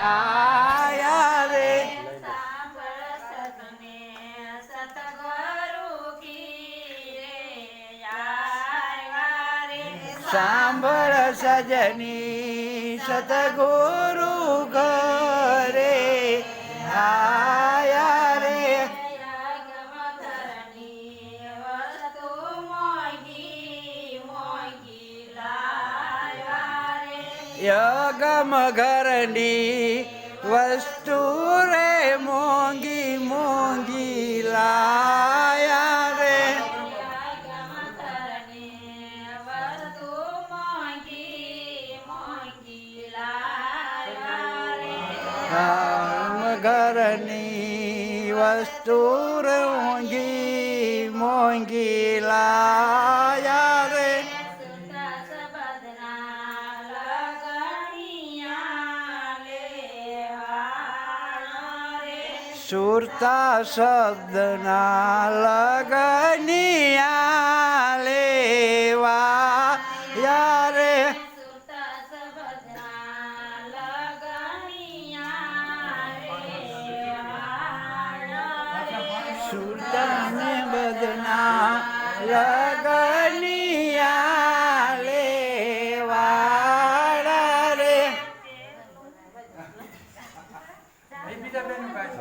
આયા રે. સાંભળ સજની સતગુરુ. ઘરની વસ્તુ રે મોંઘી મોંઘી લાયા રે ઘરની વસ્તુ મોંઘી મોંઘી લાયા સુરતા શબ્દના લગનિયા લેવા.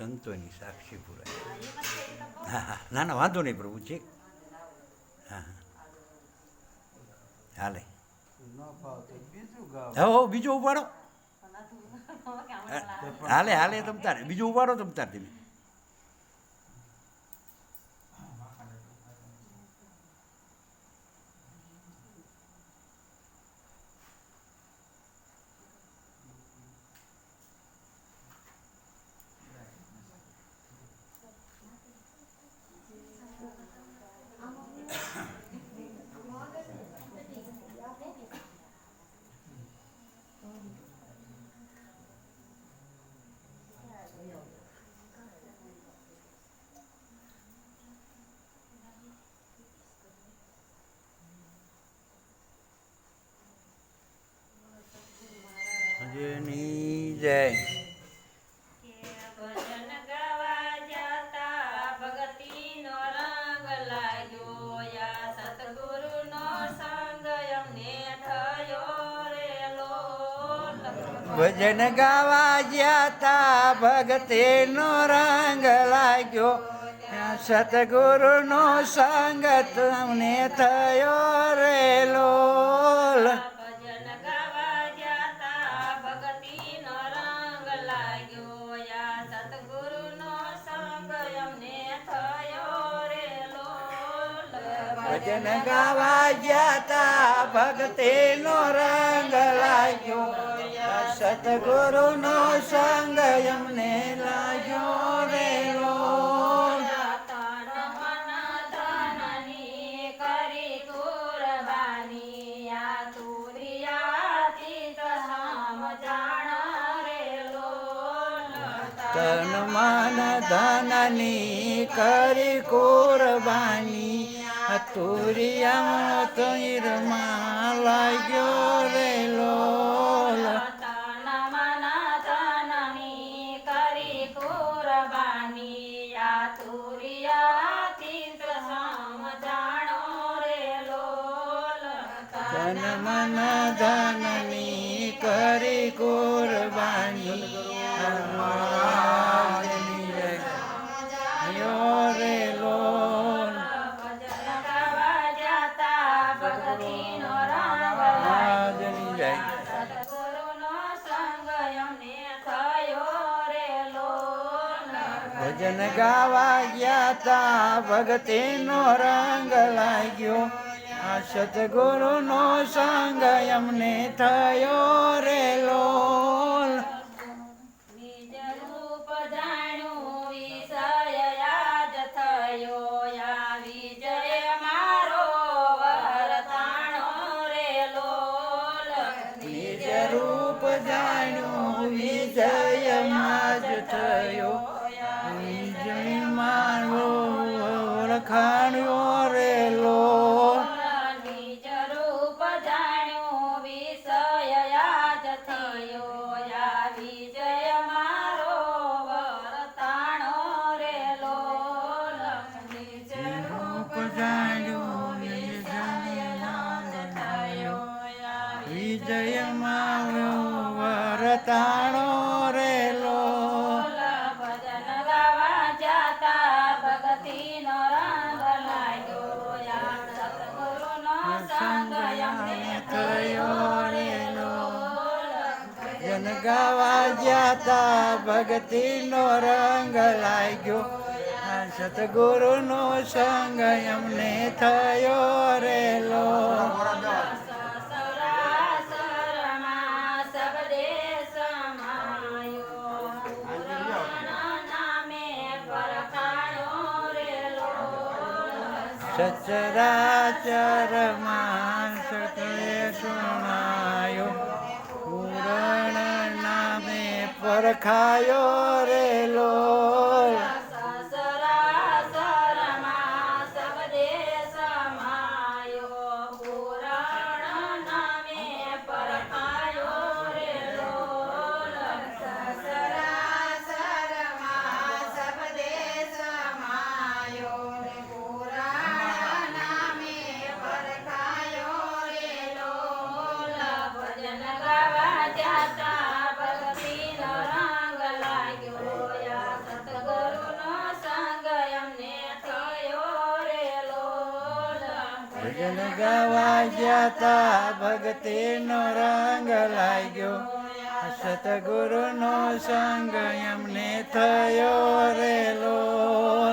સંતોની સાક્ષી પૂરાય. હા હા ના ના વાંધો નહીં પ્રભુ છે હા હા. હાલે. હો હો બીજું ઉપાડો. હાલે હાલે તમ તારે. બીજું ઉપાડો તમ તાર તમે જેની જય કે ભજન ગાવા જાતા ભગતિનો રંગ લાગ્યો યા સતગુરુનો સંગ અમને થયો રે લોલ ભજન ગાવા ગયા તા ભગતેનો રંગ લાગ્યો. સતગુરુનો સંગ તમને થયો. ભજન ગાવા ગયા તા ભગતેનો રંગ લાગ્યો. સતગુરુનો સંગ અમને લાગ્યો રે લોલ તન મન ધનની કરી કુરબાની. આ તુરિયાથી તો તુરિયા તીરમાં લાગ્યો રે લોલ તન મન ધનની કરી કુરબાની ભજન ગાવા ગયા તા ભગતેનો રંગ લાગ્યો. આ સતગુરુનો સંગ અમને થયો રે લોલ. ઓળખાણ્યો રે જન ગાવા જ્યાતા ભક્તિ નો રંગ લાગ્યો. સતગુરુ નો સંગ અમને થયો રેલો. સચરાચરમાં સબદે સુણાયો. પૂર્ણ નામે પરખાયો ભજન ગાવા જતા ભક્તિ નો રંગ લાગ્યો. સતગુરુનો સંગ એમને થયો રે લોલ મહારાજ